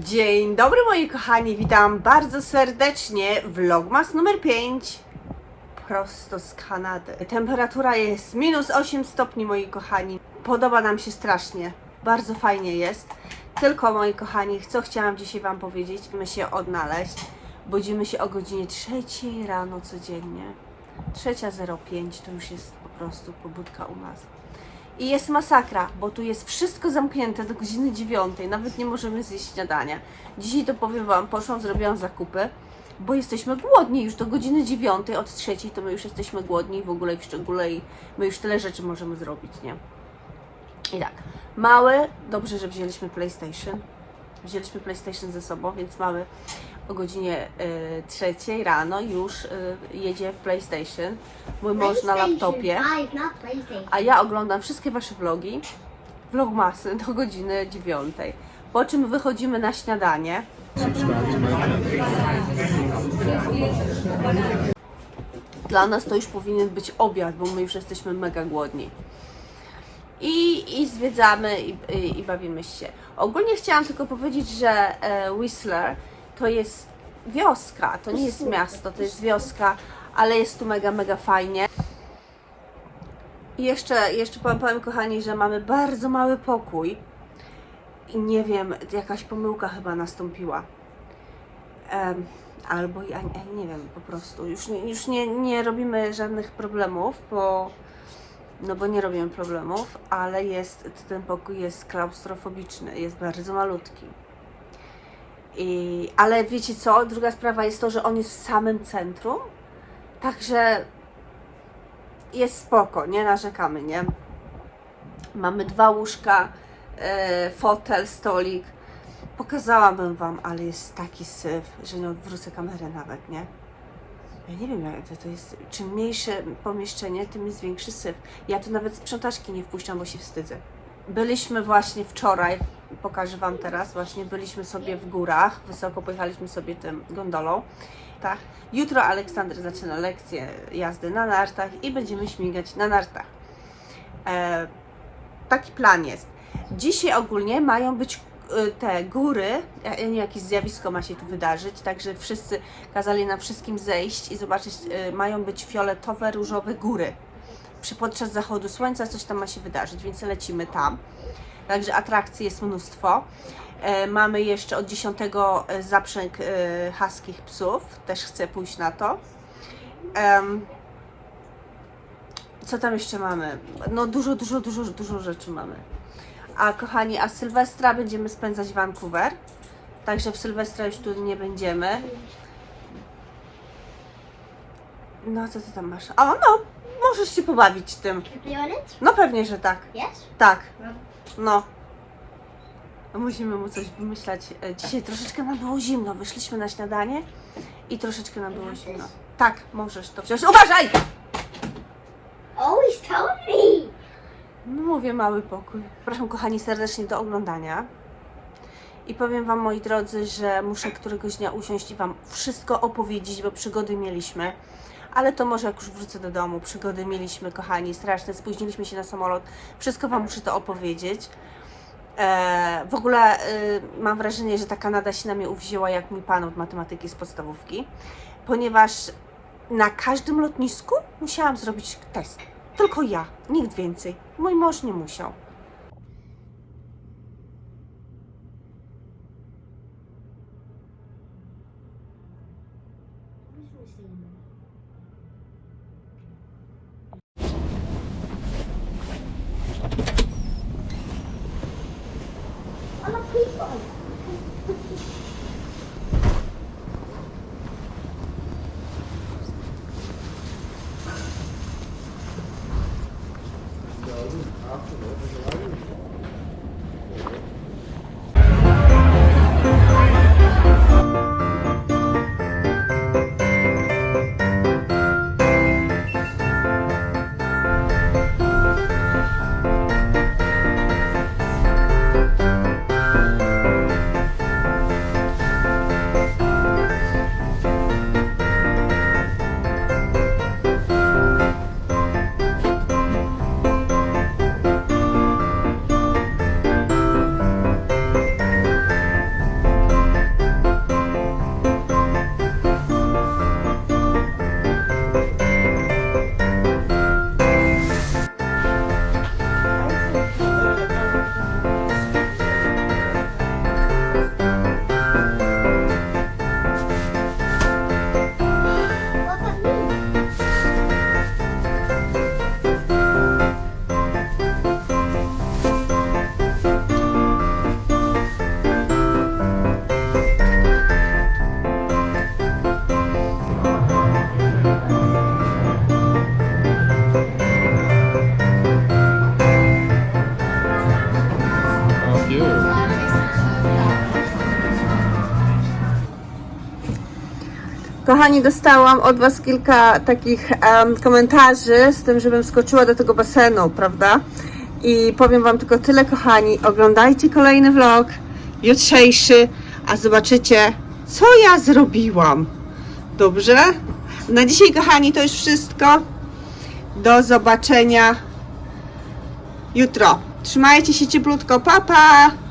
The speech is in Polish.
Dzień dobry moi kochani, witam bardzo serdecznie. Vlogmas numer 5 prosto z Kanady. Temperatura jest minus 8 stopni moi kochani. Podoba nam się strasznie, bardzo fajnie jest. Tylko moi kochani, co chciałam dzisiaj Wam powiedzieć, my się odnaleźć. Budzimy się o godzinie 3 rano codziennie. 3.05 to już jest po prostu pobudka u nas. I jest masakra, bo tu jest wszystko zamknięte do godziny dziewiątej, nawet nie możemy zjeść śniadania. Dzisiaj to powiem Wam, poszłam, zrobiłam zakupy, bo jesteśmy głodni już do godziny dziewiątej, od trzeciej to my już jesteśmy głodni w ogóle i w szczególe i my już tyle rzeczy możemy zrobić, nie? I tak, mały, dobrze, że wzięliśmy PlayStation, wzięliśmy PlayStation ze sobą, więc mamy o godzinie y, trzeciej rano już y, jedzie w PlayStation, mój mąż na laptopie. A ja oglądam wszystkie Wasze vlogi, vlogmasy do godziny dziewiątej. Po czym wychodzimy na śniadanie. Dla nas to już powinien być obiad, bo my już jesteśmy mega głodni. I, i zwiedzamy i, i, i bawimy się. Ogólnie chciałam tylko powiedzieć, że e, Whistler to jest wioska, to nie jest miasto, to jest wioska, ale jest tu mega, mega fajnie. I jeszcze, jeszcze powiem, powiem kochani, że mamy bardzo mały pokój i nie wiem, jakaś pomyłka chyba nastąpiła. Em, albo ja, ja nie wiem, po prostu. Już, nie- już nie, nie robimy żadnych problemów, bo no bo nie robimy problemów, ale jest, ten pokój jest klaustrofobiczny, jest bardzo malutki. I, ale wiecie co? Druga sprawa jest to, że on jest w samym centrum, także jest spoko, nie narzekamy, nie? Mamy dwa łóżka, e, fotel, stolik. Pokazałabym Wam, ale jest taki syf, że nie odwrócę kamery nawet, nie? Ja nie wiem, jak to, to jest. Czym mniejsze pomieszczenie, tym jest większy syf. Ja tu nawet sprzątaczki nie wpuszczam, bo się wstydzę. Byliśmy właśnie wczoraj, pokażę Wam teraz, właśnie byliśmy sobie w górach, wysoko pojechaliśmy sobie tym gondolą. Tak. Jutro Aleksander zaczyna lekcję jazdy na nartach i będziemy śmigać na nartach. E, taki plan jest. Dzisiaj ogólnie mają być e, te góry, wiem, jakieś zjawisko ma się tu wydarzyć, także wszyscy kazali na wszystkim zejść i zobaczyć, e, mają być fioletowe, różowe góry. Przy podczas zachodu słońca coś tam ma się wydarzyć, więc lecimy tam. Także atrakcji jest mnóstwo. E, mamy jeszcze od 10 zaprzęg e, haskich psów, też chcę pójść na to. Co tam jeszcze mamy? No dużo, dużo, dużo, dużo rzeczy mamy. A kochani, a Sylwestra będziemy spędzać w Vancouver. Także w Sylwestra już tu nie będziemy. No, co ty tam masz? O, no, możesz się pobawić tym. No pewnie, że tak. Yes? Tak. No. No Musimy mu coś wymyślać. E, Dzisiaj troszeczkę nam było zimno. Wyszliśmy na śniadanie i troszeczkę nam było zimno. Tak, możesz to wziąć. Uważaj! Oh, telling me. No mówię, mały pokój. Proszę kochani serdecznie do oglądania. I powiem Wam, moi drodzy, że muszę któregoś dnia usiąść i Wam wszystko opowiedzieć, bo przygody mieliśmy. Ale to może jak już wrócę do domu. Przygody mieliśmy, kochani, straszne. Spóźniliśmy się na samolot. Wszystko Wam muszę to opowiedzieć. E, w ogóle e, mam wrażenie, że ta Kanada się na mnie uwzięła jak mój pan od matematyki z podstawówki, ponieważ na każdym lotnisku musiałam zrobić test. Tylko ja, nikt więcej. Mój mąż nie musiał. A Kochani, dostałam od Was kilka takich em, komentarzy z tym, żebym skoczyła do tego basenu, prawda? I powiem Wam tylko tyle, kochani. Oglądajcie kolejny vlog, jutrzejszy, a zobaczycie, co ja zrobiłam. Dobrze? Na dzisiaj, kochani, to już wszystko. Do zobaczenia jutro. Trzymajcie się cieplutko, papa! Pa.